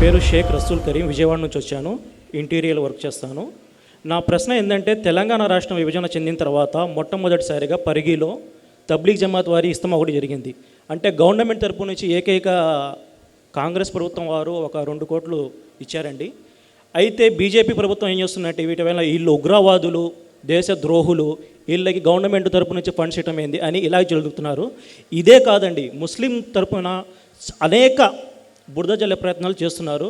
పేరు షేక్ రసూల్ కరీం విజయవాడ నుంచి వచ్చాను. ఇంటీరియర్ వర్క్ చేస్తాను. నా ప్రశ్న ఏంటంటే తెలంగాణ రాష్ట్రం విభజన చెందిన తర్వాత మొట్టమొదటిసారిగా పరిగిలో తబ్లీగ్ జమాత్ వారి ఇస్తమా ఒకటి జరిగింది. అంటే గవర్నమెంట్ తరపు నుంచి ఏకైక కాంగ్రెస్ ప్రభుత్వం వారు ఒక రెండు కోట్లు ఇచ్చారండి. అయితే బీజేపీ ప్రభుత్వం ఏం చేస్తుందంటే వీటి వల్ల వీళ్ళు ఉగ్రవాదులు దేశ ద్రోహులు వీళ్ళకి గవర్నమెంట్ తరపు నుంచి ఫండ్స్ ఇవ్వటం ఏంది అని ఇలా జరుగుతున్నారు ఇదే కాదండి ముస్లిం తరపున అనేక బురద జల్లే ప్రయత్నాలు చేస్తున్నారు.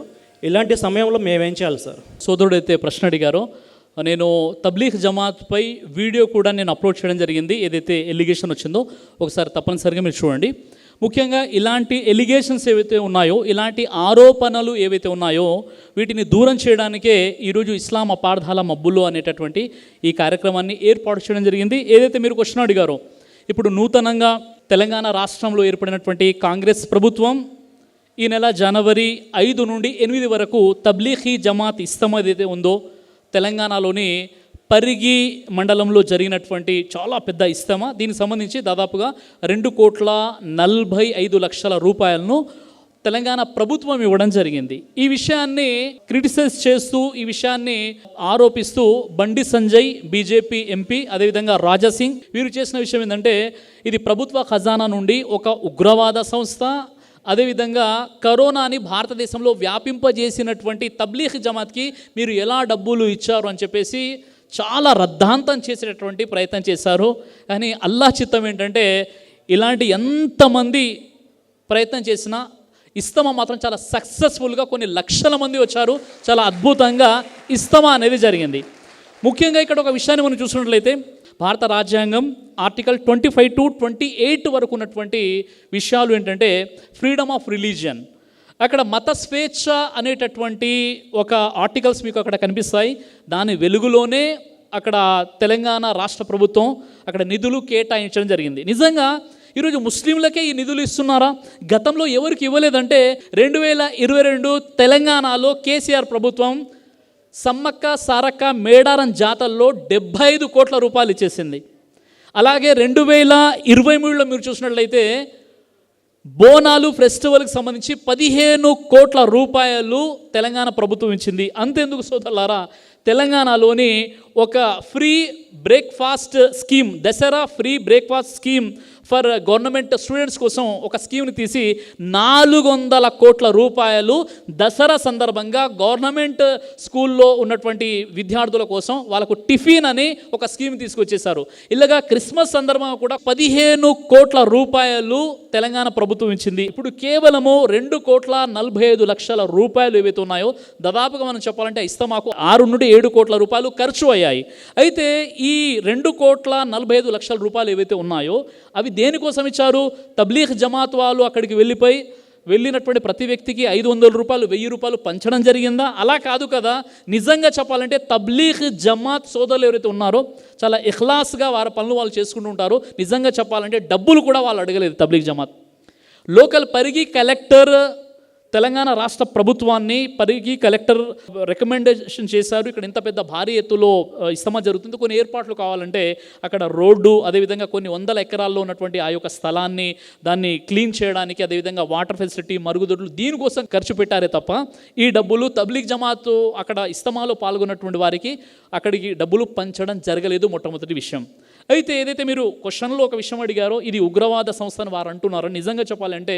ఇలాంటి సమయంలో మేమేం చేయాలి సార్? సోదరుడైతే ప్రశ్న అడిగారో. నేను తబ్లీగ్ జమాత్పై వీడియో కూడా నేను అప్లోడ్ చేయడం జరిగింది. ఏదైతే ఎలిగేషన్ వచ్చిందో ఒకసారి తప్పనిసరిగా మీరు చూడండి. ముఖ్యంగా ఇలాంటి ఎలిగేషన్స్ ఏవైతే ఉన్నాయో ఇలాంటి ఆరోపణలు ఏవైతే ఉన్నాయో వీటిని దూరం చేయడానికే ఈరోజు ఇస్లాం అపార్థాల మబ్బులు అనేటటువంటి ఈ కార్యక్రమాన్ని ఏర్పాటు చేయడం జరిగింది. ఏదైతే మీరు క్వశ్చన్ అడిగారో ఇప్పుడు నూతనంగా తెలంగాణ రాష్ట్రంలో ఏర్పడినటువంటి కాంగ్రెస్ ప్రభుత్వం ఈ నెల జనవరి ఐదు నుండి ఎనిమిది వరకు తబ్లీఖీ జమాత్ ఇస్తమ ఏదైతే ఉందో తెలంగాణలోని పరిగి మండలంలో జరిగినటువంటి చాలా పెద్ద ఇస్తమ. దీనికి సంబంధించి దాదాపుగా రెండు కోట్ల నలభై ఐదు లక్షల రూపాయలను తెలంగాణ ప్రభుత్వం ఇవ్వడం జరిగింది. ఈ విషయాన్ని క్రిటిసైజ్ చేస్తూ ఈ విషయాన్ని ఆరోపిస్తూ బండి సంజయ్ బీజేపీ ఎంపీ అదేవిధంగా రాజాసింగ్ వీరు చేసిన విషయం ఏంటంటే ఇది ప్రభుత్వ ఖజానా నుండి ఒక ఉగ్రవాద సంస్థ అదేవిధంగా కరోనాని భారతదేశంలో వ్యాపింపజేసినటువంటి తబ్లీహ్ జమాత్కి మీరు ఎలా డబ్బులు ఇచ్చారు అని చెప్పేసి చాలా రద్దాంతం చేసేటటువంటి ప్రయత్నం చేశారు. కానీ అల్లా చిత్తం ఏంటంటే ఇలాంటి ఎంతమంది ప్రయత్నం చేసినా ఇస్తమా మాత్రం చాలా సక్సెస్ఫుల్గా కొన్ని లక్షల మంది వచ్చారు. చాలా అద్భుతంగా ఇస్తమా అనేది జరిగింది. ముఖ్యంగా ఇక్కడ ఒక విషయాన్ని మనం చూసినట్లయితే భారత రాజ్యాంగం article twenty five to twenty eight వరకు ఉన్నటువంటి విషయాలు ఏంటంటే ఫ్రీడమ్ ఆఫ్ రిలీజియన్. అక్కడ మత స్వేచ్ఛ అనేటటువంటి ఒక ఆర్టికల్స్ మీకు అక్కడ కనిపిస్తాయి. దాని వెలుగులోనే అక్కడ తెలంగాణ రాష్ట్ర ప్రభుత్వం అక్కడ నిధులు కేటాయించడం జరిగింది. నిజంగా ఈరోజు ముస్లింలకే ఈ నిధులు ఇస్తున్నారా? గతంలో ఎవరికి ఇవ్వలేదంటే రెండు వేల ఇరవై రెండు తెలంగాణలో కేసీఆర్ ప్రభుత్వం సమ్మక్క సారక్క మేడారం జాతరలో డెబ్భై ఐదు కోట్ల రూపాయలు ఇచ్చేసింది. అలాగే రెండు వేల ఇరవై మూడులో మీరు చూసినట్లయితే బోనాలు ఫెస్టివల్కి సంబంధించి పదిహేను కోట్ల రూపాయలు తెలంగాణ ప్రభుత్వం ఇచ్చింది. అంతెందుకు సోదరులారా? తెలంగాణలోని ఒక free breakfast scheme Dasara free breakfast scheme for government students కోసం ఒక స్కీమ్ని తీసి నాలుగు వందల కోట్ల రూపాయలు దసరా సందర్భంగా గవర్నమెంట్ స్కూల్లో ఉన్నటువంటి విద్యార్థుల కోసం వాళ్ళకు టిఫిన్ అని ఒక స్కీమ్ తీసుకొచ్చేసారు ఇలాగా క్రిస్మస్ సందర్భంగా కూడా పదిహేను కోట్ల రూపాయలు తెలంగాణ ప్రభుత్వం ఇచ్చింది. ఇప్పుడు కేవలము రెండు కోట్ల నలభై ఐదు లక్షల రూపాయలు ఏవైతే ఉన్నాయో దాదాపుగా మనం చెప్పాలంటే ఇస్తమాకు ఆరు నుండి ఏడు కోట్ల రూపాయలు ఖర్చు అయ్యాయి. అయితే ఈ రెండు కోట్ల నలభై ఐదు లక్షల రూపాయలు ఏవైతే ఉన్నాయో అవి దేనికోసం ఇచ్చారు? తబ్లీగ్ జమాత్ వాళ్ళు అక్కడికి వెళ్ళిపోయి వెళ్ళినటువంటి ప్రతి వ్యక్తికి ఐదు వందల రూపాయలు వెయ్యి రూపాయలు పంచడం జరిగిందా? అలా కాదు కదా. నిజంగా చెప్పాలంటే తబ్లీగ్ జమాత్ సోదరులు ఎవరైతే ఉన్నారో చాలా ఇఖ్లాస్గా వారి పనులు వాళ్ళు చేసుకుంటూ ఉంటారు నిజంగా చెప్పాలంటే డబ్బులు కూడా వాళ్ళు అడగలేదు తబ్లీగ్ జమాత్. లోకల్ పరిగి కలెక్టర్ తెలంగాణ రాష్ట్ర ప్రభుత్వాన్ని పరిగి కలెక్టర్ రికమెండేషన్ చేశారు. ఇక్కడ ఇంత పెద్ద భారీ ఎత్తులో ఇస్తమ ఇస్తమా జరుగుతుంది. కొన్ని ఏర్పాట్లు కావాలంటే అక్కడ రోడ్డు అదేవిధంగా కొన్ని వందల ఎకరాల్లో ఉన్నటువంటి ఆ యొక్క స్థలాన్ని దాన్ని క్లీన్ చేయడానికి అదేవిధంగా వాటర్ ఫెసిలిటీ మరుగుదొడ్లు దీనికోసం ఖర్చు పెట్టారే తప్ప ఈ డబ్బులు తబ్లీగ్ జమాత్ అక్కడ ఇస్తమాలో పాల్గొన్నటువంటి వారికి అక్కడికి డబ్బులు పంచడం జరగలేదు మొట్టమొదటి విషయం. అయితే ఏదైతే మీరు క్వశ్చన్లో ఒక విషయం అడిగారో ఇది ఉగ్రవాద సంస్థ అని వారు అంటున్నారో నిజంగా చెప్పాలంటే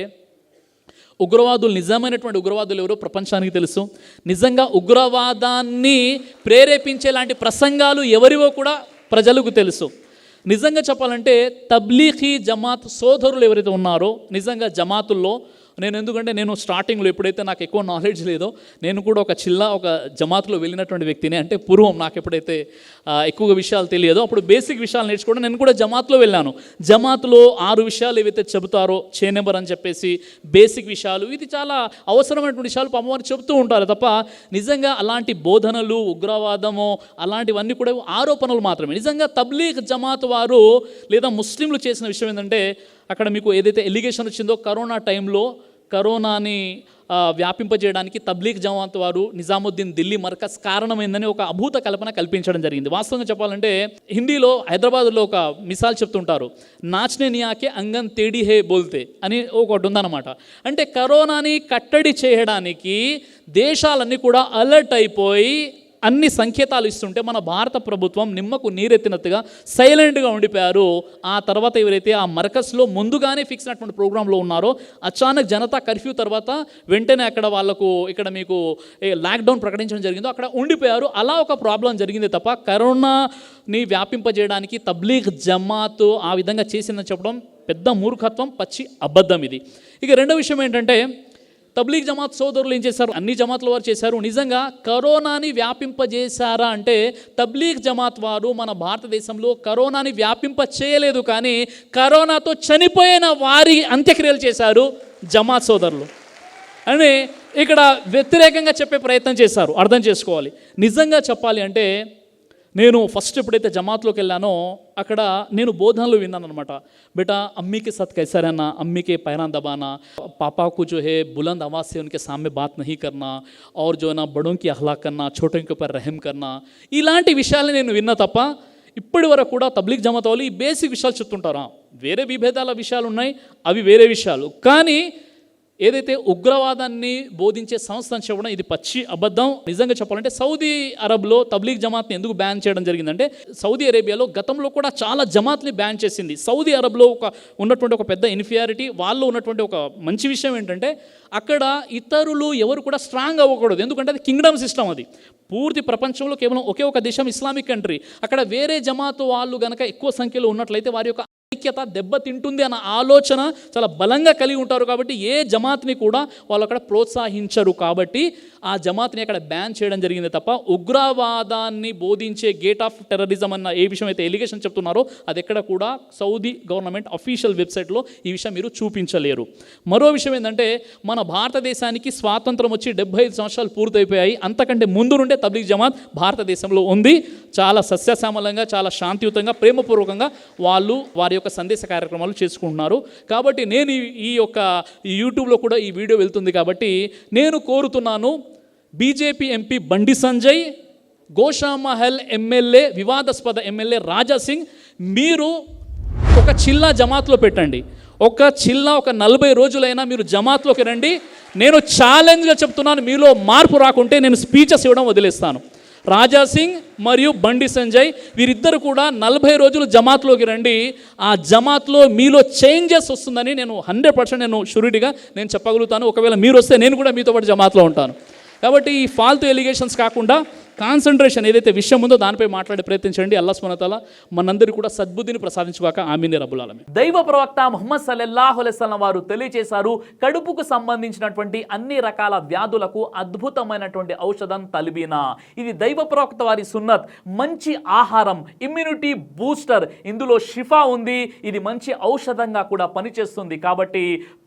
ఉగ్రవాదులు నిజమైనటువంటి ఉగ్రవాదులు ఎవరో ప్రపంచానికి తెలుసు. నిజంగా ఉగ్రవాదాన్ని ప్రేరేపించేలాంటి ప్రసంగాలు ఎవరివో కూడా ప్రజలకు తెలుసు. నిజంగా చెప్పాలంటే తబ్లీఖీ జమాత్ సోదరులు ఎవరైతే ఉన్నారో నిజంగా జమాతుల్లో నేను ఎందుకంటే నేను స్టార్టింగ్లో ఎప్పుడైతే నాకు ఎక్కువ నాలెడ్జ్ లేదో నేను కూడా ఒక చిల్ల ఒక జమాత్లో వెళ్ళినటువంటి వ్యక్తిని. అంటే పూర్వం నాకు ఎప్పుడైతే ఎక్కువగా విషయాలు తెలియదో అప్పుడు బేసిక్ విషయాలు నేర్చుకోవడం నేను కూడా జమాత్లో వెళ్ళాను. జమాత్లో ఆరు విషయాలు ఏవైతే చెబుతారో చే నెంబర్ అని చెప్పేసి బేసిక్ విషయాలు ఇది చాలా అవసరమైనటువంటి విషయాలు పాపవారు చెబుతూ ఉంటారు. తప్ప నిజంగా అలాంటి బోధనలు ఉగ్రవాదము అలాంటివన్నీ కూడా ఆరోపణలు మాత్రమే. నిజంగా తబ్లీగ్ జమాత్ వారు లేదా ముస్లింలు చేసిన విషయం ఏంటంటే అక్కడ మీకు ఏదైతే ఎలిగేషన్ వచ్చిందో కరోనా టైంలో కరోనాని వ్యాపింపజేయడానికి తబ్లీగ్ జమాత్ వారు నిజాముద్దీన్ ఢిల్లీ మర్కజ్ కారణమైందని ఒక అభూత కల్పన కల్పించడం జరిగింది. వాస్తవంగా చెప్పాలంటే హిందీలో హైదరాబాద్లో ఒక మిసాల్ చెప్తుంటారు నాచ్నే నియాకే అంగన్ తేడి హే బోల్తే అని ఒకటి ఉందన్నమాట. అంటే కరోనాని కట్టడి చేయడానికి దేశాలన్నీ కూడా అలర్ట్ అయిపోయి అన్ని సంకేతాలు ఇస్తుంటే మన భారత ప్రభుత్వం నిమ్మకు నీరెత్తినట్టుగా సైలెంట్గా ఉండిపోయారు. ఆ తర్వాత ఎవరైతే ఆ మరకస్లో ముందుగానే ఫిక్స్ అయినటువంటి ప్రోగ్రాంలో ఉన్నారో అచానక్ జనతా కర్ఫ్యూ తర్వాత వెంటనే అక్కడ వాళ్ళకు ఇక్కడ మీకు లాక్డౌన్ ప్రకటించడం జరిగిందో అక్కడ ఉండిపోయారు. అలా ఒక ప్రాబ్లం జరిగింది తప్ప కరోనాని వ్యాపింపజేయడానికి తబ్లీగ్ జమాత్ ఆ విధంగా చేసిందని చెప్పడం పెద్ద మూర్ఖత్వం పచ్చి అబద్ధం ఇది. ఇక రెండో విషయం ఏంటంటే తబ్లీగ్ జమాత్ సోదరులు ఏం చేశారు? అన్ని జమాత్ల వారు చేశారు. నిజంగా కరోనాని వ్యాపింపజేశారా అంటే తబ్లీగ్ జమాత్ వారు మన భారతదేశంలో కరోనాని వ్యాపింప చేయలేదు కానీ కరోనాతో చనిపోయిన వారి అంత్యక్రియలు చేశారు జమాత్ సోదరులు. అని ఇక్కడ వ్యతిరేకంగా చెప్పే ప్రయత్నం చేశారు. అర్థం చేసుకోవాలి. నిజంగా చెప్పాలి అంటే నేను ఫస్ట్ ఎప్పుడైతే జమాత్లోకి వెళ్ళానో అక్కడ నేను బోధనలు విన్నాను అనమాట బేటా అమ్మీకి సత్ కైసారేనా అమ్మీకి పైనా దబానా పాపాకు జో హే బులంద్ ఆవాజ్ ఉనికి సామ్య బాత్ నహీ కర్నా ఔర్ జో నా బడోంకి అహ్లా కన్నా చోటంకి పై రహం కన్నా ఇలాంటి విషయాలు నేను విన్నా తప్ప ఇప్పటి వరకు కూడా తబ్లిక్ జమాత్ వాళ్ళు ఈ బేసిక్ విషయాలు చెప్తుంటారా? వేరే విభేదాల విషయాలు ఉన్నాయి అవి వేరే విషయాలు. కానీ ఏదైతే ఉగ్రవాదాన్ని బోధించే సంస్థ అని చెప్పడం ఇది పచ్చి అబద్ధం. నిజంగా చెప్పాలంటే సౌదీ అరబ్లో తబ్లీగ్ జమాత్ని ఎందుకు బ్యాన్ చేయడం జరిగిందంటే సౌదీ అరేబియాలో గతంలో కూడా చాలా జమాత్ని బ్యాన్ చేసింది. సౌదీ అరబ్లో ఒక ఉన్నటువంటి ఒక పెద్ద ఇన్ఫియారిటీ వాళ్ళు ఉన్నటువంటి ఒక మంచి విషయం ఏంటంటే అక్కడ ఇతరులు ఎవరు కూడా స్ట్రాంగ్ అవ్వకూడదు. ఎందుకంటే అది కింగ్డమ్ సిస్టమ్ అది. పూర్తి ప్రపంచంలో కేవలం ఒకే ఒక దేశం ఇస్లామిక్ కంట్రీ అక్కడ వేరే జమాత్ వాళ్ళు గనక ఎక్కువ సంఖ్యలో ఉన్నట్లయితే వారి యొక్క ఐక్యత దెబ్బతింటుంది అన్న ఆలోచన చాలా బలంగా కలిగి ఉంటారు కాబట్టి ఏ జమాత్ని కూడా వాళ్ళు అక్కడ ప్రోత్సహించరు కాబట్టి ఆ జమాత్ని అక్కడ బ్యాన్ చేయడం జరిగింది తప్ప ఉగ్రవాదాన్ని బోధించే గేట్ ఆఫ్ టెర్రరిజం అన్న ఏ విషయం అయితే ఎలిగేషన్ చెప్తున్నారో అది ఎక్కడ కూడా సౌదీ గవర్నమెంట్ అఫీషియల్ వెబ్సైట్లో ఈ విషయం మీరు చూపించలేరు. మరో విషయం ఏంటంటే మన భారతదేశానికి స్వాతంత్రం వచ్చి డెబ్బై ఐదు సంవత్సరాలు పూర్తయిపోయాయి. అంతకంటే ముందు నుండే తబ్లీగ్ జమాత్ భారతదేశంలో ఉంది. చాలా సస్యశ్యామలంగా చాలా శాంతియుతంగా ప్రేమపూర్వకంగా వాళ్ళు వారి యొక్క సందేశ కార్యక్రమాలు చేసుకుంటున్నారు. కాబట్టి నేను ఈ- యొక్క యూట్యూబ్లో కూడా ఈ వీడియో వెళ్తుంది కాబట్టి నేను కోరుతున్నాను BJP MP Bandi Sanjay Goshamahal MLA వివాదాస్పద ఎమ్మెల్యే రాజా సింగ్ మీరు ఒక చిల్లా జమాత్లో పెట్టండి. ఒక చిల్లా ఒక నలభై రోజులైనా మీరు జమాత్లోకి రండి. నేను ఛాలెంజ్గా చెప్తున్నాను మీలో మార్పు రాకుంటే నేను స్పీచెస్ ఇవ్వడం వదిలేస్తాను. రాజా సింగ్ మరియు బండి సంజయ్ వీరిద్దరు కూడా నలభై రోజులు జమాత్లోకి రండి. ఆ జమాత్లో మీలో చేంజెస్ వస్తుందని నేను హండ్రెడ్ పర్సెంట్ నేను షూరిటీగా నేను చెప్పగలుగుతాను. ఒకవేళ మీరు వస్తే నేను కూడా మీతో పాటు జమాత్లో ఉంటాను. కాబట్టి ఈ ఫాల్తు ఎలిగేషన్స్ కాకుండా కాన్సన్ట్రేషన్ ఏదైతే విషయం ఉందో దానిపై మాట్లాడే ప్రయత్నించండి అల్లా స్మనతల మనందరికీ కూడా సద్బుద్ధిని ప్రసాదించుగాక. ఆమీని. రబ్బులాలమి దైవ ప్రవక్త ముహమ్మద్ సల్లల్లాహు వారు తెలియచేశారు కడుపుకు సంబంధించినటువంటి అన్ని రకాల వ్యాధులకు అద్భుతమైనటువంటి ఔషధం తలిబీనా. ఇది దైవ ప్రవక్త వారి సున్నత్. మంచి ఆహారం ఇమ్యూనిటీ బూస్టర్ ఇందులో షిఫా ఉంది. ఇది మంచి ఔషధంగా కూడా పనిచేస్తుంది. కాబట్టి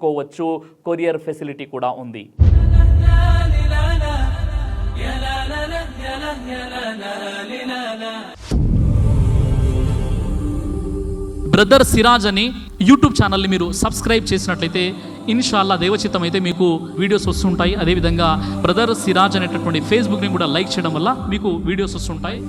తీసుకోవచ్చు కొరియర్ ఫెసిలిటీ కూడా ఉంది. బ్రదర్ సిరాజ్ అని యూట్యూబ్ ఛానల్ని మీరు సబ్స్క్రైబ్ చేసినట్లయితే ఇన్షాల్లా దేవచిత్తం అయితే మీకు వీడియోస్ వస్తుంటాయి. అదేవిధంగా బ్రదర్ సిరాజ్ అనేటటువంటి ఫేస్బుక్ని కూడా లైక్ చేయడం వల్ల మీకు వీడియోస్ వస్తుంటాయి.